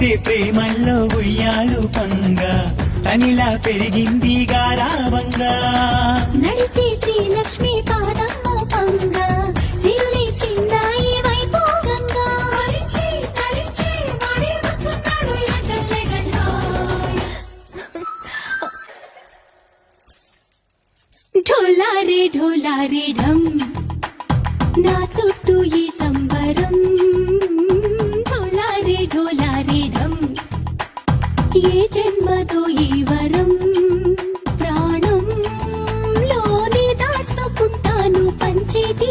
ప్రేమల్లో ఉయ్యాలు పంగ. తనిలా పెరిగింది గారావంగా. నడిచి శ్రీలక్ష్మి పాదమ్మ పంగ. సిరులి చిందాయి వైభోగంగా. తరిచి తరిచి వాడి వస్తున్నాడు ఎండలే గంట ఏ జన్మతో ఈ వరం? ప్రాణంలోనే దాచుకుంటాను పంచేటి